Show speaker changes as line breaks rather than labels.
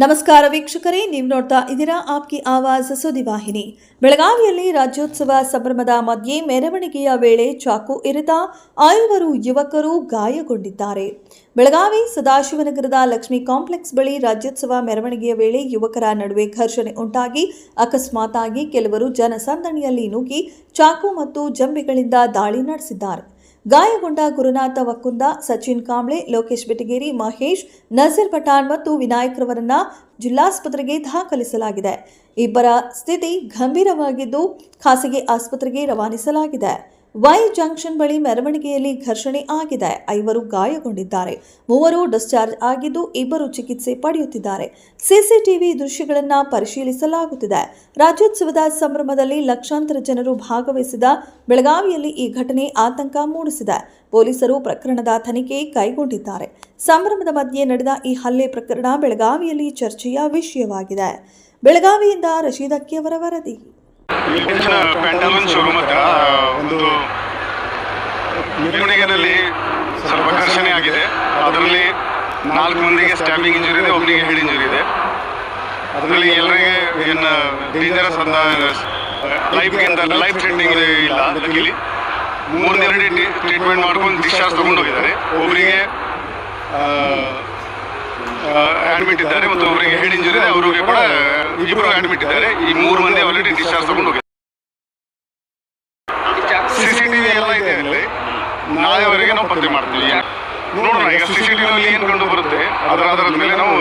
ನಮಸ್ಕಾರ ವೀಕ್ಷಕರೇ, ನೀವು ನೋಡ್ತಾ ಇದ್ದೀರಾ ಆಪ್ಕಿ ಆವಾಜ್ ಸುದ್ದಿವಾಹಿನಿ ಬೆಳಗಾವಿಯಲ್ಲಿ ರಾಜ್ಯೋತ್ಸವ ಸಂಭ್ರಮದ ಮಧ್ಯೆ ಮೆರವಣಿಗೆಯ ವೇಳೆ ಚಾಕು ಇರಿತ ಐವರು ಯುವಕರು ಗಾಯಗೊಂಡಿದ್ದಾರೆ. ಬೆಳಗಾವಿ ಸದಾಶಿವನಗರದ ಲಕ್ಷ್ಮೀ ಕಾಂಪ್ಲೆಕ್ಸ್ ಬಳಿ ರಾಜ್ಯೋತ್ಸವ ಮೆರವಣಿಗೆಯ ವೇಳೆ ಯುವಕರ ನಡುವೆ ಘರ್ಷಣೆ ಉಂಟಾಗಿ, ಅಕಸ್ಮಾತಾಗಿ ಕೆಲವರು ಜನಸಂದಣಿಯಲ್ಲಿ ನುಗ್ಗಿ ಚಾಕು ಮತ್ತು ಜಂಬಿಗಳಿಂದ ದಾಳಿ ನಡೆಸಿದ್ದಾರೆ. ಗಾಯಗೊಂಡ ಗುರುನಾಥ ವಕ್ಕುಂದ, ಸಚಿನ್ ಕಾಂಬ್ಳೆ, ಲೋಕೇಶ್ ಬೆಟಗೇರಿ, ಮಹೇಶ್, ನಜೀರ್ ಪಠಾಣ್ ಮತ್ತು ವಿನಾಯಕ್ ರವರನ್ನ ಜಿಲ್ಲಾಸ್ಪತ್ರೆಗೆ ದಾಖಲಿಸಲಾಗಿದೆ. ಇಬ್ಬರ ಸ್ಥಿತಿ ಗಂಭೀರವಾಗಿದ್ದು, ಖಾಸಗಿ ಆಸ್ಪತ್ರೆಗೆ ರವಾನಿಸಲಾಗಿದೆ. ವೈ ಜಂಕ್ಷನ್ ಬಳಿ ಮೆರವಣಿಗೆಯಲ್ಲಿ ಘರ್ಷಣೆ ಆಗಿದೆ. ಐವರು ಗಾಯಗೊಂಡಿದ್ದಾರೆ. ಮೂವರು ಡಿಸ್ಚಾರ್ಜ್ ಆಗಿದ್ದು ಇಬ್ಬರು ಚಿಕಿತ್ಸೆ ಪಡೆಯುತ್ತಿದ್ದಾರೆ. ಸಿಸಿಟಿವಿ ದೃಶ್ಯಗಳನ್ನು ಪರಿಶೀಲಿಸಲಾಗುತ್ತಿದೆ. ರಾಜ್ಯೋತ್ಸವದ ಸಂಭ್ರಮದಲ್ಲಿ ಲಕ್ಷಾಂತರ ಜನರು ಭಾಗವಹಿಸಿದ ಬೆಳಗಾವಿಯಲ್ಲಿ ಈ ಘಟನೆ ಆತಂಕ ಮೂಡಿಸಿದೆ. ಪೊಲೀಸರು ಪ್ರಕರಣದ ತನಿಖೆ ಕೈಗೊಂಡಿದ್ದಾರೆ. ಸಂಭ್ರಮದ ಮಧ್ಯೆ ನಡೆದ ಈ ಹಲ್ಲೆ ಪ್ರಕರಣ ಬೆಳಗಾವಿಯಲ್ಲಿ ಚರ್ಚೆಯ ವಿಷಯವಾಗಿದೆ. ಬೆಳಗಾವಿಯಿಂದ ರಶೀದಕ್ಕೆ ಅವರ ವರದಿ.
ಶೋರೂಮ್ ಹತ್ರ ಮೆರವಣಿಗೆನಲ್ಲಿ ಸ್ವಲ್ಪ ಘರ್ಷಣೆ ಆಗಿದೆ. ಅದರಲ್ಲಿ ನಾಲ್ಕು ಮಂದಿಗೆ ಸ್ಟ್ಯಾಬಿಂಗ್ ಇಂಜುರಿ ಇದೆ ಒಬ್ಬನಿಗೆ ಹೆಡ್ ಇಂಜುರಿ ಇದೆ. ಅದರಲ್ಲಿ ಎಲ್ಲರಿಗೆ ಏನು ಡೇಂಜರಸ್ ಅಂತ ಲೈಫ್ಗಿಂತ ಅಂತ ಲೈಫ್ ಟ್ರೆಂಡಿಂಗ್ ಇಲ್ಲ ಲಕ್ಕಿಲಿ ಮೂರನೆರಡು ಟ್ರೀಟ್ಮೆಂಟ್ ಮಾಡ್ಕೊಂಡು ಡಿಸ್ಚಾರ್ಜ್ ತೊಗೊಂಡು ಹೋಗಿದ್ದಾರೆ. ಒಬ್ಬರಿಗೆ ಅಡ್ಮಿಟ್ ಇದ್ದಾರೆ ಮತ್ತು ಒಬ್ಬರಿಗೆ ಹೆಡ್ ಇಂಜುರಿ ಇದೆ. ಅವರಿಗೆ ಕೂಡ ಇಬ್ಬರು ಅಡ್ಮಿಟ್ ಇದ್ದಾರೆ. ಈ ಮೂರು ಮಂದಿ ಆಲ್ರೆಡಿ ಡಿಸ್ಚಾರ್ಜ್ ತಗೊಂಡು ಹೋಗಿದ್ದಾರೆ. ಸಿ ಸಿ ಟಿವಿ ಎಲ್ಲ ಇದೆ ಅಲ್ಲಿ. ನಾಳೆವರೆಗೆ ನಾವು ಪತ್ತೆ ಮಾಡ್ತೀವಿ. ನೋಡೋಣ, ಈಗ ಸಿ ಸಿ ಟಿವಿಯಲ್ಲಿ ಏನು ಕಂಡು ಬರುತ್ತೆ ಅದರ ಆಧಾರದ ಮೇಲೆ ನಾವು